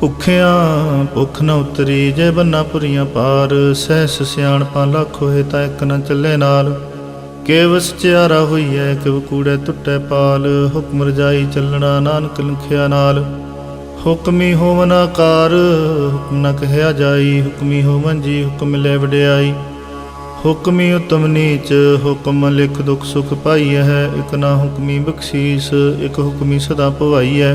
ਭੁੱਖਿਆਂ ਭੁੱਖ ਨ ਉਤਰੀ, ਜੇ ਬੰਨਾ ਪੁਰੀਆਂ ਪਾਰ, ਸਹਿਸ ਸਿਆਣਪਾਂ ਲੱਖ ਹੋਏ ਤਾਂ ਇੱਕ ਨ ਚੱਲੇ ਨਾਲ। ਕੇਵਸ ਚਿਆਰਾ ਹੋਈਐ, ਕਿਵ ਕੂੜੇ ਟੁੱਟੈ ਪਾਲ, ਹੁਕਮ ਰਜਾਈ ਚੱਲਣਾ ਨਾਨਕ ਲਿਖਿਆ ਨਾਲ। ਹੁਕਮੀ ਹੋਵਨ ਆਕਾਰ, ਹੁਕਮ ਨ ਕਹਿਆ ਜਾਈ, ਹੁਕਮੀ ਹੋਵਨ ਜੀ, ਹੁਕਮ ਲੈ ਵਡਿਆਈ। ਹੁਕਮੀ ਉਤਮ ਨੀਚ, ਹੁਕਮ ਲਿਖ ਦੁਖ ਸੁਖ ਪਾਈਐ ਇਕ ਨਾ ਹੁਕਮੀ ਬਖਸ਼ੀਸ, ਇਕ ਹੁਕਮੀ ਸਦਾ ਭਵਾਈਐ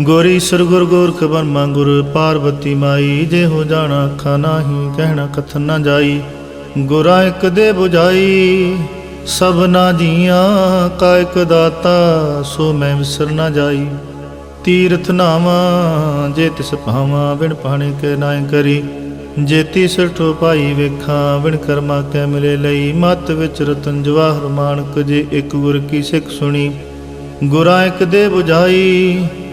ਗੁਰ ਈਸਰ ਗੁਰ ਗੋਰਖ ਬਰਮਾ ਗੁਰ ਪਾਰਵਤੀ ਮਾਈ, ਜੇ ਹੋ ਜਾਣਾ ਅੱਖਾਂ ਨਾਹੀ, ਕਹਿਣਾ ਕਥਨ ਨਾ ਜਾਈ। ਗੁਰਾ ਇੱਕ ਦੇ 부ਝਾਈ ਸਭਨਾ ਜੀਆਂ, ਕਾ ਇਕ ਦਾਤਾ, ਸੋ ਮੈਂ ਵਿਸਰ ਨਾ ਜਾਈ। ਤੀਰਥ ਨਾਵਾ, ਜੇ ਤਿਸ ਭਾਵਾ, ਬਿਨ ਪਾਣੇ ਕੇ ਨਾਇ ਕਰੀ। ਜੇਤੀ ਸਰਠੋ ਭਾਈ ਵੇਖਾਂ ਵਿਣ ਕਰਮਾ ਕੈ ਮਿਲੇ ਲਈ। ਮਤ ਵਿੱਚ ਰਤਨ ਜਵਾਹਰ ਮਾਨਕ, ਜੇ ਇੱਕ ਗੁਰ ਕੀ ਸਿੱਖ ਸੁਣੀ। ਗੁਰਾ ਇੱਕ ਦੇ 부ਝਾਈ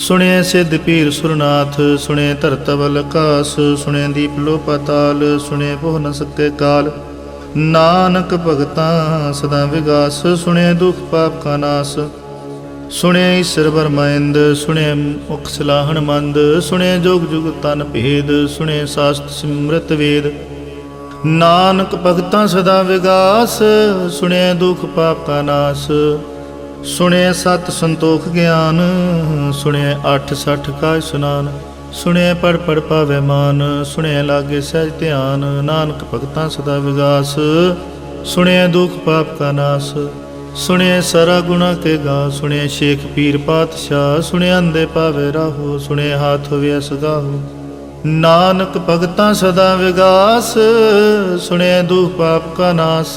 ਸੁਣਿਐ ਸਿੱਧ ਪੀਰ ਸੁਰਨਾਥ ਸੁਣਿਐ ਧਰਤਵਲ ਕਾਸ ਸੁਣਿਐ ਦੀਪ ਲੋ ਪਤਾਲ ਸੁਣਿਐ ਬਹੁ ਨ ਸਕੇ ਕਾਲ ਨਾਨਕ ਭਗਤਾਂ ਸਦਾ ਵਿਗਾਸ ਸੁਣਿਐ ਦੁਖ ਪਾਪ ਕਾ ਨਾਸ। ਸੁਣਿਐ ਈਸ਼ਰ ਬਰਮਾਇੰਦ ਸੁਣਿਐ ਮੁਖ ਸਲਾਹਣ ਮੰਦ ਸੁਣਿਐ ਜੋਗ ਜੁਗ ਤਨ ਭੇਦ ਸੁਣਿਐ ਸਾਸਤ ਸਿਮਰਤ ਵੇਦ। ਨਾਨਕ ਭਗਤਾਂ ਸਦਾ ਵਿਗਾਸ ਸੁਣਿਐ ਦੁਖ ਪਾਪ ਕਾ ਨਾਸ। ਸੁਣਿਐ ਸਤ ਸੰਤੋਖ ਗਿਆਨ ਸੁਣਿਐ ਅੱਠ ਸੱਠ ਕਾ ਸੁਨਾਨ ਸੁਣਿਐ ਪੜ ਪੜ ਪਾਵੇ ਮਾਨ ਸੁਣਿਐ ਲਾਗੇ ਸਹਿਜ ਧਿਆਨ, ਨਾਨਕ ਭਗਤਾਂ ਸਦਾ ਵਿਗਾਸ ਸੁਣਿਐ ਦੁਖ ਪਾਪ ਕਾ ਨਾਸ ਸੁਣਿਐ ਸਰਾ ਗੁਣਾ ਕੇ ਗਾ ਸੁਣਿਐ ਸ਼ੇਖ ਪੀਰ ਪਾਤਸ਼ਾਹ ਸੁਣਿਐ ਅੰਦੇ ਪਾਵੇ ਰਾਹੋ ਸੁਣਿਐ ਹਾਥ ਹੋਵੇ ਸਗਾਹੋ ਨਾਨਕ ਭਗਤਾਂ ਸਦਾ ਵਿਗਾਸ ਸੁਣਿਐ ਦੁਖ ਪਾਪ ਕਾ ਨਾਸ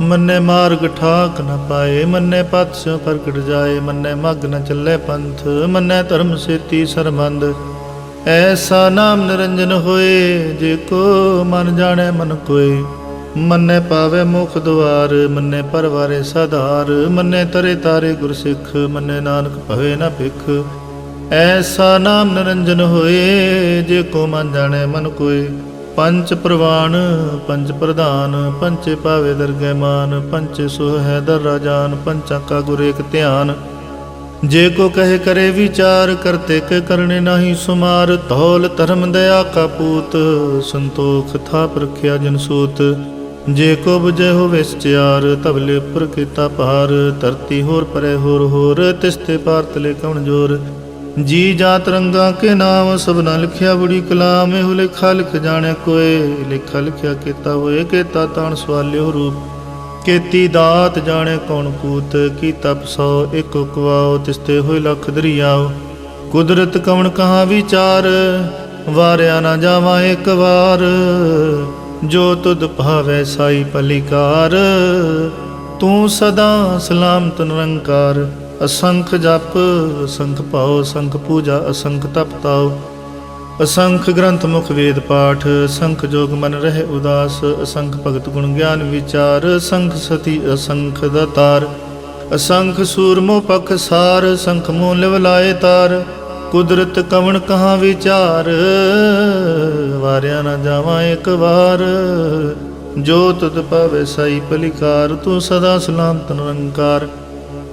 ਮੰਨੇ ਮਾਰਗ ਠਾਕ ਨ ਪਾਏ, ਮੰਨੇ ਪਤ ਸਿਉ ਪ੍ਰਗਟ ਜਾਏ, ਮੰਨੇ ਮਗ ਨ ਚੱਲੇ ਪੰਥ, ਮੰਨੇ ਧਰਮ ਸੇਤੀ ਸਰਬੰਦ। ਐਸਾ ਨਾਮ ਨਿਰੰਜਨ ਹੋਏ, ਜੇ ਕੋ ਮਨ ਜਾਣੈ ਮਨ ਕੋਏ। ਮੰਨੇ ਪਾਵੇ ਮੁਖ ਦੁਆਰ, ਮੰਨੇ ਪਰਵਾਰੇ ਸਧਾਰ, ਮੰਨੇ ਤਰੇ ਤਾਰੇ ਗੁਰ ਸਿੱਖ ਮੰਨੇ ਨਾਨਕ ਭਵੇ ਨਾ ਭਿਖ। ਐਸਾ ਨਾਮ ਨਿਰੰਜਨ ਹੋਏ, ਜੇ ਕੋ ਮਨ ਜਾਣੇ ਮਨ ਕੋਏ। ਪੰਚ ਪ੍ਰਵਾਨ ਪੰਚ ਪ੍ਰਧਾਨ ਪੰਚੇ ਭਾਵੇ ਦਰਗਹਿ ਮਾਨ ਪੰਚੇ ਸੋ ਹੈ ਦਰ ਰਾਜਾਨ, ਪੰਚਾਂ ਕਾ ਗੁਰ ਏਕ ਧਿਆਨ। ਜੇ ਕੋ ਕਹੇ ਕਰੇ ਵਿਚਾਰ ਕਰਤੇ ਕੇ ਕਰਨੇ ਨਹੀਂ ਸੁਮਾਰ। ਧੌਲ ਧਰਮ ਦਇਆ ਕਾ ਪੂਤ, ਸੰਤੋਖ ਥਾ ਪ੍ਰਖਿਆ ਜਨ ਸੂਤ। ਜੇ ਕੋ ਬੁਝੇ ਹੋਵੇ ਸਚਿਆਰ ਤਬਲੇ ਉੱਪਰ ਕੀਤਾ ਭਾਰ। ਧਰਤੀ ਹੋਰ ਪਰੇ ਹੋਰ ਹੋਰ ਤਿਸਤੇ ਪਾਰਤਲੇ ਕਵਣ ਜੋਰ। ਜੀ ਜਾਤ ਰੰਗਾ ਕੇ ਨਾਮ ਸਭਨਾ ਲਿਖਿਆ ਬੜੀ ਕਲਾਮ, ਇਹੋ ਲਿਖਾ ਲਿਖ ਜਾਣੈ ਕੋਏ, ਲਿਖਾ ਲਿਖਿਆ ਕੀਤਾ ਹੋਏ, ਕੀਤਾ ਤਾਣ ਸਵਾਲਿਓ ਰੂਪ। ਕੀਤੀ ਦਾਤ ਜਾਣੇ ਕੌਣ ਕੂਤ ਕੀ ਤਪ ਸੋ ਇਕ ਕੁਆਓ ਤਿਸਤੇ ਹੋਏ ਲਖ ਦਰਿਆਓ। ਕੁਦਰਤ ਕਵਣ ਕਹਾ ਵਿਚਾਰ, ਵਾਰਿਆ ਨਾ ਜਾਵਾਂ ਇੱਕ ਵਾਰ। ਜੋ ਤੁਧ ਭਾਵੈ ਸਾਈ ਪਲਿਕਾਰ ਤੂੰ ਸਦਾ ਸਲਾਮਤ ਨਿਰੰਕਾਰ। ਅਸੰਖ ਜਪ, ਅਸੰਖ ਭਾਉ ਅਸੰਖ ਪੂਜਾ, ਅਸੰਖ ਤਪ ਤਾਉ ਅਸੰਖ ਗ੍ਰੰਥ ਮੁਖ ਵੇਦ ਪਾਠ, ਅਸੰਖ ਜੋਗ ਮਨ ਰਹਿ ਉਦਾਸ, ਅਸੰਖ ਭਗਤ ਗੁਣ ਗਿਆਨ ਵਿਚਾਰ, ਅਸੰਖ ਸਤੀ, ਅਸੰਖ ਦਾਤਾਰ ਅਸੰਖ ਸੂਰਮੋ ਪਖ ਸਾਰ, ਅਸੰਖ ਮੋ ਲਾਏ ਤਾਰ। ਕੁਦਰਤ ਕਵਣ ਕਹਾ ਵਿਚਾਰ, ਵਾਰਿਆ ਨਾ ਜਾਵਾਂ ਇੱਕ ਵਾਰ। ਜੋ ਤੁਧ ਪਾਵੇ ਸਾਈ ਪਲਿਕਾਰ ਤੂੰ ਸਦਾ ਸਲਾਮਤ ਨਿਰੰਕਾਰ।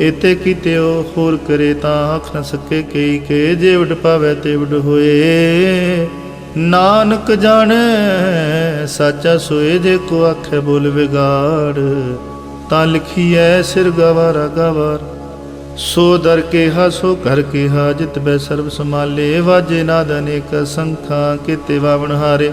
ਇਤੇ ਕੀਤੇ ਉਹ ਹੋਰ ਕਰੇ ਤਾਂ ਆਖ ਨ ਸਕੇ ਕਈ ਕੇ, ਜੇ ਵਡ ਪਾਵੇ ਤੇ ਵਡ ਹੋਏ। ਨਾਨਕ ਜਾਣੈ, ਸਾਚਾ ਸੋਏ ਜੇ ਕੋ ਆਖੇ ਬੋਲ ਵਿਗਾੜ। ਤਾਂ ਲਿਖੀਐ ਸਿਰ ਗਵਾਰਾ ਗਵਾਰ। ਸੋ ਦਰ ਕੇਹਾ, ਸੋ ਘਰ ਕੇਹਾ, ਜਿਤ ਬੈ ਸਰਬ ਸਮਾਲੇ ਵਾਜੇ ਨਾਦ ਅਨੇਕ ਸੰਖਾਂ, ਕੀਤੇ ਵਾਵਣ ਹਾਰੇ।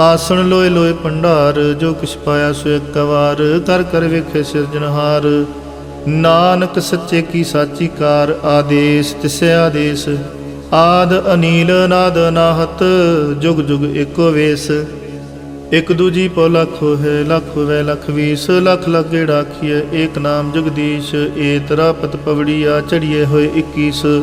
ਆਸਣ ਲੋਏ ਲੋਏ ਭੰਡਾਰ, ਜੋ ਕਿਛ ਪਾਇਆ ਸੋ ਇੱਕ ਵਾਰ ਕਰ ਕਰ ਵੇਖੇ ਸਿਰਜਣਹਾਰ ਨਾਨਕ ਸੱਚੇ ਕੀ ਸਾਚੀ ਕਾਰ, ਆਦੇਸ ਤਿਸ ਆਦੇਸ। ਆਦ ਅਨੀਲ ਨਾਦ ਨਾਹਤ ਜੁਗ ਜੁਗ ਏਕੋ ਵੇਸ। ਇਕ ਦੂਜੀ ਪੋ ਲੱਖ ਹੈ ਲੱਖ ਹੋਵੇ ਲੱਖ ਵੀਸ। ਲੱਖ ਲੱਖ ਗੇੜਾ ਏਕ ਨਾਮ ਜਗਦੀਸ਼। ਏ ਤਰਾ ਪਤ ਪਵੜੀ ਆ ਚੜੀਏ ਹੋਏ 21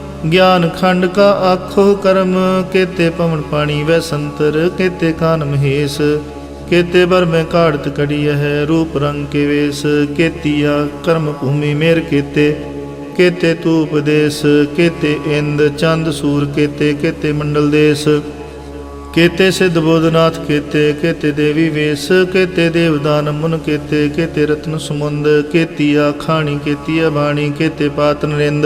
ਗਿਆਨ ਖੰਡ ਕਾ ਆਖੋ ਕਰਮ, ਕੇਤੇ ਪਵਨ ਪਾਣੀ ਵੈ ਸੰਤਰ, ਕੇਤੇ ਕਾਨ ਮਹੇਸ਼, ਕੇਤੇ ਬਰ ਮੈਂ ਕਾੜਤ ਕੜੀ ਹੈ ਰੂਪ ਰੰਗ ਕੇ ਵੇਸ, ਕੇਤੀਆ ਕਰਮ ਭੂਮੀ ਮੇਰ ਕੇਤੇ ਕੇਤੇ ਤੂ ਉਪਦੇਸ਼ ਕੇਤੇ ਇੰਦ ਚੰਦ ਸੂਰ ਕੇਤੇ ਕੇਤੇ ਮੰਡਲ ਦੇਸ, ਕੇਤੇ ਸਿੱਧ ਬੋਧਨਾਥ ਕੇਤੇ ਕੇਤੇ ਦੇਵੀ ਵੇਸ, ਕੇਤੇ ਦੇਵਦਾਨ ਮੁਨ ਕੇਤੇ ਕੇਤੇ ਰਤਨ ਸਮੁੰਦ, ਕੇਤੀਆ ਖਾਣੀ, ਕੇਤੀਆ ਬਾਣੀ, ਕੇਤੇ ਪਾਤ ਨਰਿੰਦ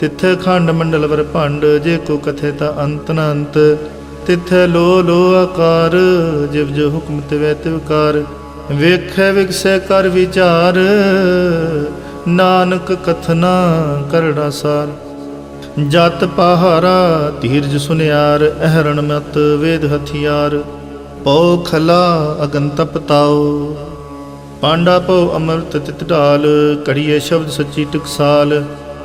ਤਿਥੈ ਖੰਡ ਮੰਡਲ ਵਰ ਭੰਡ, ਜੇ ਕੋ ਕਥੇ ਤਾ ਅੰਤ ਨ ਅੰਤ। ਤਿੱਥੇ ਲੋ ਲੋ ਆਕਾਰ, ਜਿਵ ਜੋ ਹੁਕਮ ਤਿਵੈ ਤਿਵਕਾਰ ਵੇਖੈ ਵਿਗਸੈ ਕਰ ਵਿਚਾਰ, ਨਾਨਕ ਕਥਨਾ ਕਰੜਾ ਸਾਰ। ਜਤ ਪਹਾਰਾ ਧੀਰਜ ਸੁਨਿਆਰ, ਅਹਰਣ ਮਤ ਵੇਦ ਹਥਿਆਰ। ਪਉ ਖਲਾ ਅਗਨ ਤਪਤਾਓ ਪਾਂਡਾ ਪਉ ਅੰਮ੍ਰਿਤ ਤਿਤ ਢਾਲ ਕੜੀਏ ਸ਼ਬਦ ਸੱਚੀ ਟਕਸਾਲ।